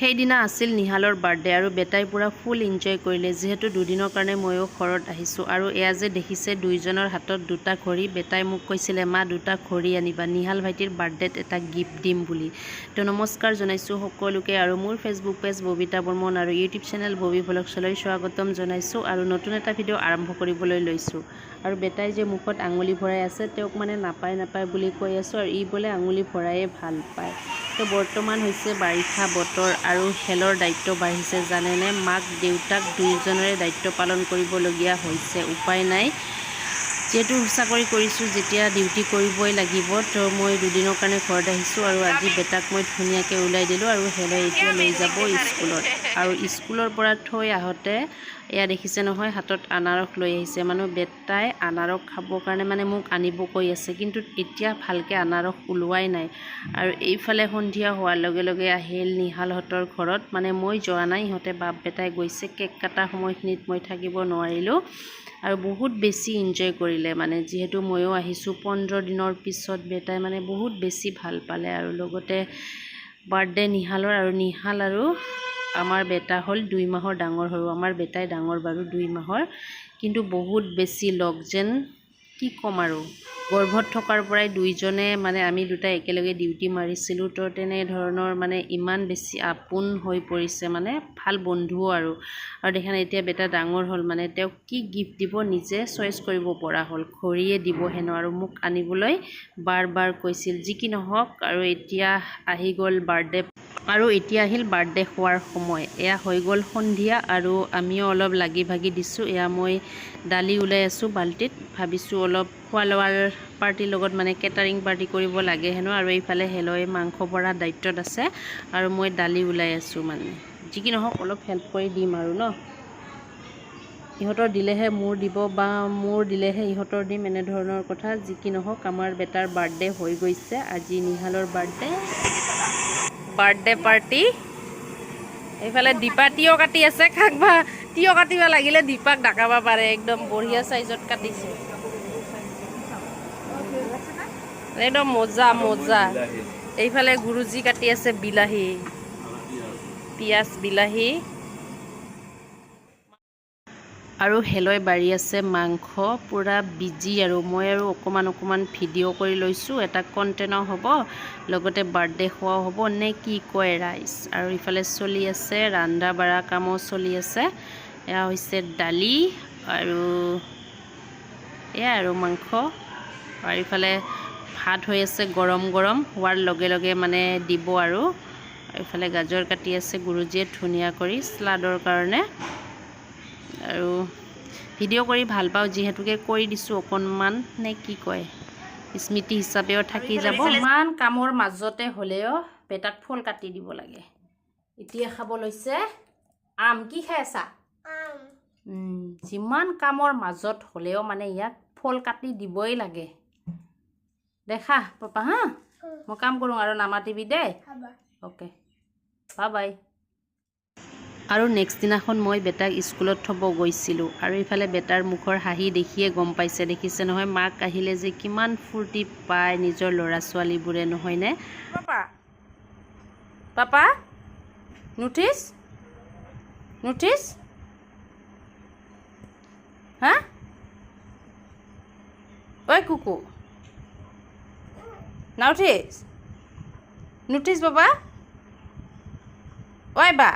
সেইদিনা আছিল নিহালৰ বাৰ্থডে আৰু বেটাই পূৰা ফুল এনজয় কৰিলে, যিহেতু দুদিনৰ কাৰণে ময়ো ঘৰত আহিছোঁ। আৰু এয়া যে দেখিছে দুইজনৰ হাতত দুটা ঘড়ী, বেটাই মোক কৈছিলে, মা, দুটা ঘড়ী আনিবা। নিহাল ভাইটিৰ বাৰ্থডেত এটা গিফ্ট দিম বুলি। তো নমস্কাৰ জনাইছোঁ সকলোকে আৰু মোৰ ফেচবুক পেজ ববিতা বৰ্মন আৰু ইউটিউব চেনেল ববি ভ্লগছলৈ স্বাগতম জনাইছোঁ আৰু নতুন এটা ভিডিঅ' আৰম্ভ কৰিবলৈ লৈছোঁ। আৰু বেটাই যে মুখত আঙুলি ভৰাই আছে, তেওঁক মানে নাপায় নাপায় বুলি কৈ আছোঁ আৰু ই বোলে আঙুলি ভৰায়ে ভালো পায়। তো বৰ্তমান হৈছে বাৰিষা বতৰ আৰু খেলৰ দায়িত্ব বাঢ়িছে জানেনে? মাক দেউতাক দুয়োজনৰে দায়িত্ব পালন কৰিবলগীয়া হৈছে। উপায় নাই। যিহেতু চাকৰি কৰিছোঁ যেতিয়া ডিউটি কৰিবই লাগিব তো মই দুদিনৰ কাৰণে ঘৰত আহিছোঁ আৰু আজি বেটাক মই ধুনীয়াকৈ ওলাই দিলোঁ আৰু হেলে এতিয়া লৈ যাব স্কুলত। আৰু স্কুলৰ পৰা থৈ আহোঁতে এয়া দেখিছে নহয় হাতত আনাৰস লৈ আহিছে। মানুহ বেটাই আনাৰস খাবৰ কাৰণে মানে মোক আনিব কৈ আছে কিন্তু এতিয়া ভালকৈ আনাৰস ওলোৱাই নাই। আৰু এইফালে সন্ধিয়া হোৱাৰ লগে লগে আহিল নিহালহঁতৰ ঘৰত। মানে মই যোৱা নাই ইহঁতে বাপ বেটাই গৈছে কেক কটা সময়খিনিত মই থাকিব নোৱাৰিলোঁ। আৰু বহুত বেছি এনজয় কৰিলে। মানে যিহেতু ময়ো আহিছোঁ পোন্ধৰ দিনৰ পিছত বেটাই মানে বহুত বেছি ভাল পালে আৰু লগতে বাৰ্থডে নিহালৰ আৰু নিহাল আৰু আমাৰ বেটা হ'ল দুই মাহৰ ডাঙৰ সৰু। আমাৰ বেটাই ডাঙৰ বাৰু দুই মাহৰ কিন্তু বহুত বেছি লগ যেন কি ক'ম আৰু? গৰ্ভত থকাৰ পৰাই দুইজনে মানে আমি দুটাই একেলগে ডিউটি মাৰিছিলোঁ। তো তেনেধৰণৰ মানে ইমান বেছি আপোন হৈ পৰিছে মানে ভাল বন্ধুও আৰু। আৰু দেখা নাই এতিয়া বেটা ডাঙৰ হ'ল মানে তেওঁক কি গিফ্ট দিব নিজে চইচ কৰিব পৰা হ'ল। ঘড়ীয়ে দিব হেনো আৰু মোক আনিবলৈ বাৰ বাৰ কৈছিল যি কি নহওক আৰু এতিয়া আহি গ'ল বাৰ্থডে আৰু এতিয়া আহিল বাৰ্থডে খোৱাৰ সময়। এয়া হৈ গ'ল সন্ধিয়া আৰু আমিও অলপ লাগি ভাগি দিছোঁ। এয়া মই দালি ওলাই আছোঁ বাল্টিত। ভাবিছোঁ অলপ খোৱা লোৱাৰ পাৰ্টিৰ লগত মানে কেটাৰিং পাৰ্টি কৰিব লাগে হেনো আৰু এইফালে হেলই মাংস বৰা দায়িত্বত আছে আৰু মই দালি ওলাই আছোঁ মানে। যি কি নহওক অলপ হেল্প কৰি দিম আৰু ন। ইহঁতৰ দিলেহে মোৰ দিব বা মোৰ দিলেহে ইহঁতৰ দিম এনেধৰণৰ কথা। যি কি নহওক আমাৰ বেটাৰ বাৰ্থডে হৈ গৈছে। আজি নিহালৰ বাৰ্থডে। Birthday party. এইফালে দীপা তিয়হ কাটি আছে কাকবা বা তিয়হ কাটিব লাগিলে দীপাক ডাকাব পাৰে, একদম বঢ়িয়া চাইজত কাটিছে। একদম মজা মজা। এইফালে গুৰুজী কাটি আছে বিলাহী, পিঁয়াজ বিলাহী। আৰু হেলৈ বাৰী আছে মাংস পূৰা বিজি আৰু মই আৰু অকণমান অকণমান ভিডিঅ' কৰি লৈছোঁ। এটা কণ্টেনো হ'ব লগতে বাৰ্থডে খোৱাও হ'ব নে কি কয় ৰাইচ? আৰু ইফালে চলি আছে ৰন্ধা বঢ়া কামো চলি আছে। এয়া হৈছে দালি আৰু এয়া আৰু মাংস। আৰু ইফালে ভাত হৈ আছে গৰম গৰম হোৱাৰ লগে লগে মানে দিব আৰু। এইফালে গাজৰ কাটি আছে গুৰুজীয়ে ধুনীয়া কৰি শ্লাডৰ কাৰণে। আৰু ভিডিঅ' কৰি ভাল পাওঁ যিহেতুকে কৰি দিছোঁ অকণমান নে কি কয়? স্মৃতি হিচাপেও থাকি যাব। ইমান কামৰ মাজতে হ'লেও বেটাক ফুল কাটি দিব লাগে। এতিয়া খাব লৈছে। আম কি খাই আছা? যিমান কামৰ মাজত হ'লেও মানে ইয়াক ফুল কাটি দিবই লাগে। দেখা পাপা হা? মই কাম কৰোঁ আৰু নামাতিবি দেই অ'কে। বাই বাই আৰু নেক্সট দিনাখন মই বেটাক স্কুলত থ'ব গৈছিলোঁ। আৰু ইফালে বেটাৰ মুখৰ হাঁহি দেখিয়ে গম পাইছে। দেখিছে নহয়, মাক আহিলে যে কিমান ফূৰ্তি পায় নিজৰ ল'ৰা ছোৱালীবোৰে নহয়নে পাপা। নুঠিছ নুঠিছ হা? ঐ কুকু। নাউঠিছ নুঠিছ বাবা ঐ বা।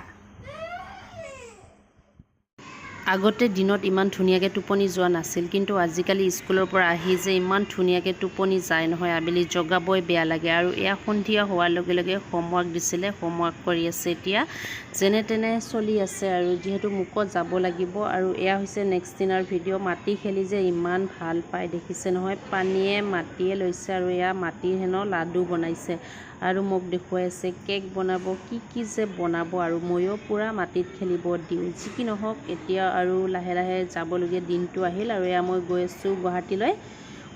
আগতে দিনত ইমান ধুনীয়াকৈ টোপনি যোৱা নাছিল কিন্তু আজিকালি স্কুলৰ পৰা আহি যে ইমান ধুনীয়াকৈ টোপনি যায় নহয় আবেলি জগাবই বেয়া লাগে। আৰু এয়া সন্ধিয়া হোৱাৰ লগে লগে হোমৱৰ্ক দিছিলে হোমৱৰ্ক কৰি আছে এতিয়া। যেনে তেনে চলি আছে আৰু যিহেতু মুখত যাব লাগিব আৰু এয়া হৈছে নেক্সট দিনাৰ ভিডিঅ' মাটি খেলি যে ইমান ভাল পায় দেখিছে নহয় পানীয়ে মাটিয়ে লৈছে আৰু এয়া মাটিৰ হেনো লাডু বনাইছে। আৰু মোক দেখুৱাই আছে কেক বনাব কি কি যে বনাব আৰু ময়ো পূৰা মাটিত খেলিব দিওঁ। যি কি নহওক এতিয়া আৰু লাহে লাহে যাবলগীয়া দিনটো আহিল আৰু এয়া মই গৈ আছোঁ গুৱাহাটীলৈ।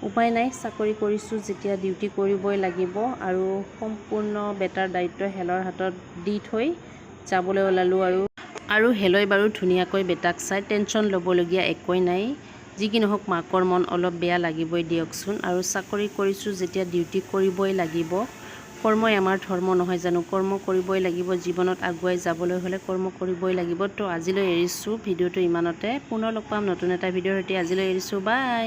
উপায় নাই চাকৰি কৰিছোঁ যেতিয়া ডিউটি কৰিবই লাগিব আৰু সম্পূৰ্ণ বেটাৰ দায়িত্ব হেলৰ হাতত দি থৈ যাবলৈ ওলালোঁ আৰু আৰু হেলৈ বাৰু ধুনীয়াকৈ বেটাক চাই টেনশ্যন ল'বলগীয়া একোৱেই নাই। যি কি নহওক মাকৰ মন অলপ বেয়া লাগিবই দিয়কচোন আৰু চাকৰি কৰিছোঁ যেতিয়া ডিউটি কৰিবই লাগিব। কৰ্মই আমাৰ ধৰ্ম নহয় জানো? কৰ্ম কৰিবই লাগিব জীৱনত আগুৱাই যাবলৈ হ'লে কৰ্ম কৰিবই লাগিব। তো আজিলৈ এৰিছোঁ ভিডিঅ'টো ইমানতে। পুনৰ লগ পাম নতুন এটা ভিডিঅ'ৰ সৈতে। আজিলৈ এৰিছোঁ বাই!